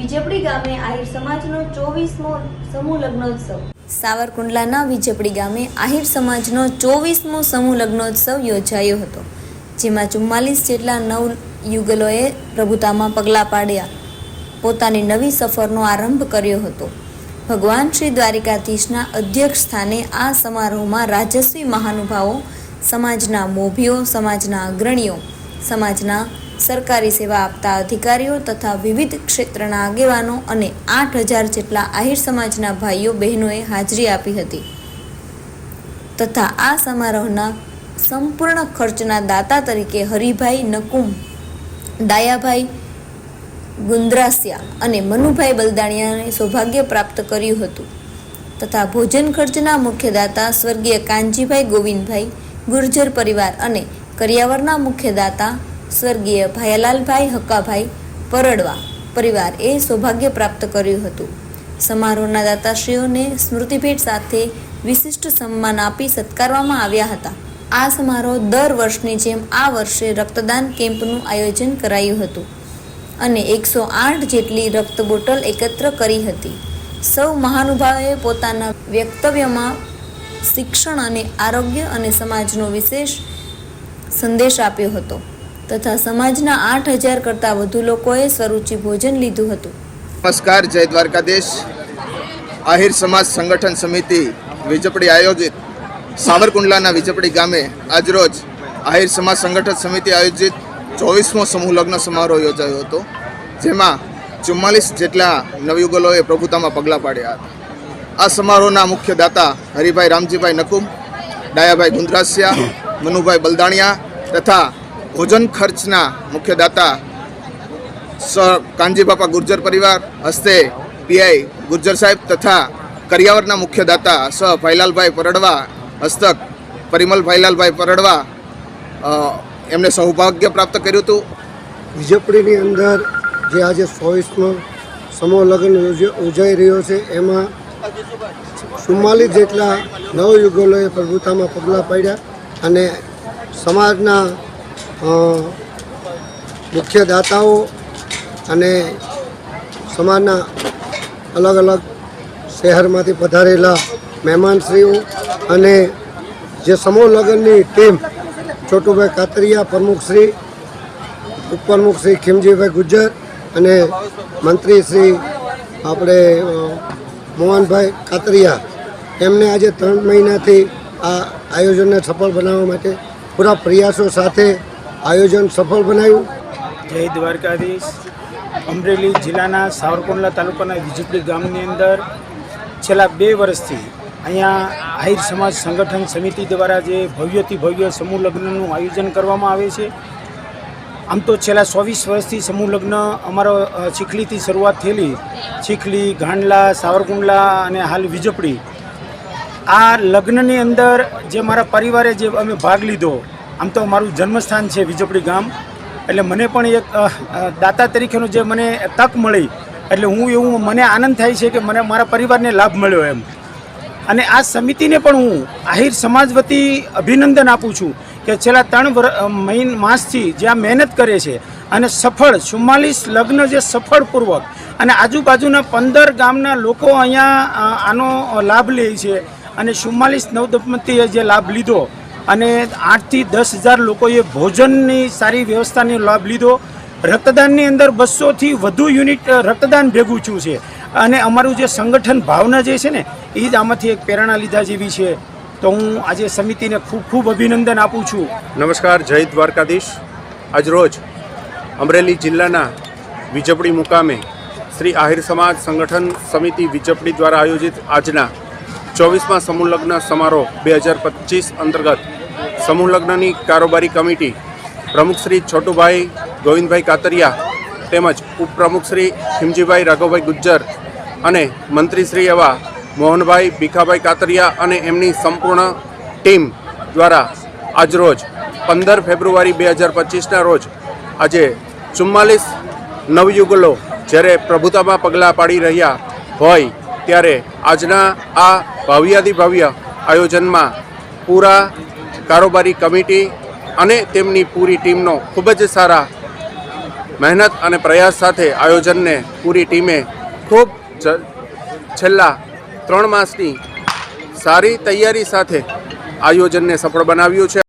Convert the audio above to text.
વિજેપડી ગામે આહિર સમાજનો ચોવીસમો સમૂહ લગ્નોત્સવ. સાવરકુંડલાના વિજેપડી ગામે આહિર સમાજનો ચોવીસમો સમૂહ લગ્નોત્સવ યોજાયો હતો, જેમાં ચુમ્માલીસ જેટલા નવ યુગલોએ પ્રભુતામાં પગલાં પાડ્યા. પોતાની નવી સફરનો આરંભ કર્યો હતો. ભગવાન શ્રી દ્વારિકાધીશના અધ્યક્ષ સ્થાને આ સમારોહમાં રાજસ્વી મહાનુભાવો, સમાજના મોભીઓ, સમાજના અગ્રણીઓ, સમાજના સરકારી સેવા આપતા અધિકારીઓ તથા વિવિધ ક્ષેત્રના આગેવાનો અને આઠ હજાર જેટલા આહિર સમાજના ભાઈઓ બહેનોએ હાજરી આપી હતી. તથા આ સમારોહના સંપૂર્ણ ખર્ચના દાતા તરીકે હરિભાઈ નકુમ દાયાભાઈ ગુંદ્રાસિયા અને મનુભાઈ બલદાણિયાને સૌભાગ્ય પ્રાપ્ત કર્યું હતું. તથા ભોજન ખર્ચના મુખ્યદાતા સ્વર્ગીય કાનજીભાઈ ગોવિંદભાઈ, ગુર્જર પરિવાર અને કરિયાવરના મુખ્યદાતા સ્વર્ગીય ભાયાલાલભાઈ હક્કાભાઈ પરડવા પરિવાર એ સૌભાગ્ય પ્રાપ્ત કર્યું હતું. સમારોહના દાતાશ્રીઓને સ્મૃતિભેટ સાથે વિશિષ્ટ સન્માન આપી સત્કારવામાં આવ્યા હતા. આ સમારોહ દર વર્ષની જેમ આ વર્ષે રક્તદાન કેમ્પનું આયોજન કરાયું હતું અને એકસો આઠ જેટલી રક્ત બોટલ એકત્ર કરી હતી. સૌ મહાનુભાવોએ પોતાના વ્યક્તવ્યમાં શિક્ષણ અને આરોગ્ય અને સમાજનો વિશેષ સંદેશ આપ્યો હતો. તથા સમાજના આઠ હજાર કરતાં વધુ લોકોએ સ્વરૂચિ ભોજન લીધું હતું. નમસ્કાર, જય દ્વારકાધીશ. આહિર સમાજ સંગઠન સમિતિ વિજપડી આયોજિત સાવરકુંડલાના વિજપડી ગામે આજરોજ આહિર સમાજ સંગઠન સમિતિ આયોજિત ચોવીસમો સમૂહ લગ્ન સમારોહ યોજાયો હતો, જેમાં ચુમ્માલીસ જેટલા નવયુગલોએ પ્રભુતામાં પગલાં પાડ્યા હતા. આ સમારોહના મુખ્ય દાતા હરિભાઈ રામજીભાઈ નકુમ, ડાયાભાઈ ગુંદરાસિયા, મનુભાઈ બલદાણિયા તથા ભોજન ખર્ચના મુખ્ય દાતા સ કાનજી બાપા ગુર્જર પરિવાર, હસ્તે પીઆઈ ગુર્જર સાહેબ તથા કરિયાવરના મુખ્ય દાતા સ ભાઈલાલભાઈ પરડવા, હસ્તક પરિમલ ભાઈલાલભાઈ પરડવા એમને સૌભાગ્ય પ્રાપ્ત કર્યું હતું. વિજયપુરીની અંદર જે આજે ચોવીસમો સમૂહ લગ્ન ઉજાઈ રહ્યો છે, એમાં ચુમ્માલીસ જેટલા નવયુગલોએ પ્રભુતામાં પગલાં પાડ્યા અને સમાજના મુખ્ય દાતાઓ અને સમાજના અલગ અલગ શહેરમાંથી પધારેલા મહેમાનશ્રીઓ અને જે સમૂહ લગ્નની ટીમ, છોટુભાઈ કાતરિયા પ્રમુખશ્રી ઉપપ્રમુખશ્રી ખીમજીભાઈ ગુજ્જર અને મંત્રી શ્રી આપણે મોહનભાઈ કાતરિયા, એમને આજે ત્રણ મહિનાથી આ આયોજનને સફળ બનાવવા માટે પૂરા પ્રયાસો સાથે આયોજન સફળ બનાવ્યું જય દ્વારકાધીશ. અમરેલી જિલ્લાના સાવરકુંડલા તાલુકાના વિજુપડી ગામની અંદર છેલ્લા બે વર્ષથી અહીંયા આહિર સમાજ સંગઠન સમિતિ દ્વારા જે ભવ્યથી ભવ્ય સમૂહ લગ્નનું આયોજન કરવામાં આવે છે. આમ તો છેલ્લા ચોવીસ વર્ષથી સમૂહ લગ્ન અમારો ચીખલીથી શરૂઆત થયેલી. ચીખલી, ગાંડલા, સાવરકુંડલા અને હાલ વિજપડી આ લગ્નની અંદર જે મારા પરિવારે જે અમે ભાગ લીધો આમ તો મારું જન્મસ્થાન છે વિજપડી ગામ. એટલે મને પણ એક દાતા તરીકેનો જે મને તક મળી, એટલે હું એવું, મને આનંદ થાય છે કે મને મારા પરિવારને લાભ મળ્યો એમ. અને આ સમિતિને પણ હું આહિર સમાજ વતી અભિનંદન આપું છું કે છેલ્લા ત્રણ મહિન માસથી જે આ મહેનત કરે છે અને સફળ, ચુમ્માલીસ લગ્ન જે સફળપૂર્વક અને આજુબાજુના પંદર ગામના લોકો અહીંયા આનો લાભ લે છે અને ચુમ્માલીસ નવદંપતીએ જે લાભ લીધો અને આઠથી દસ હજાર લોકોએ ભોજનની સારી વ્યવસ્થાનો લાભ લીધો. રક્તદાનની અંદર બસોથી વધુ યુનિટ રક્તદાન ભેગું થયું છે. અને અમારું જે સંગઠન ભાવના જે છે ને, એ જ આમાંથી એક પ્રેરણા લીધા જેવી છે. તો હું આજે સમિતિને ખૂબ ખૂબ અભિનંદન આપું છું. નમસ્કાર, જય દ્વારકાધીશ. આજરોજ અમરેલી જિલ્લાના વિજપડી મુકામે શ્રી આહિર સમાજ સંગઠન સમિતિ વિજપડી દ્વારા આયોજિત આજના ચોવીસમાં સમૂહ લગ્ન સમારોહ બે હજાર પચીસ અંતર્ગત. સમૂહ લગ્નની કારોબારી કમિટી પ્રમુખ શ્રી છોટુભાઈ ગોવિંદભાઈ કાતરિયા તેમજ ઉપપ્રમુખ શ્રી ખીમજીભાઈ રાઘવભાઈ ગુજ્જર અને મંત્રીશ્રી એવા મોહનભાઈ ભીખાભાઈ કાતરિયા અને એમની સંપૂર્ણ ટીમ દ્વારા આજરોજ પંદર ફેબ્રુઆરી બે હજાર પચીસના રોજ આજે ચુમ્માલીસ નવયુગલો જ્યારે પ્રભુતામાં પગલાં પાડી રહ્યા હોય ત્યારે આજના આ ભવ્યાધિ ભવ્ય આયોજનમાં પૂરા કારોબારી કમિટી અને તેમની પૂરી ટીમનો ખૂબ જ સારા મહેનત અને પ્રયાસ સાથે આયોજનને પૂરી ટીમે ખૂબ છેલ્લા ત્રણ માસની સારી તૈયારી સાથે આયોજનને સફળ બનાવ્યું છે.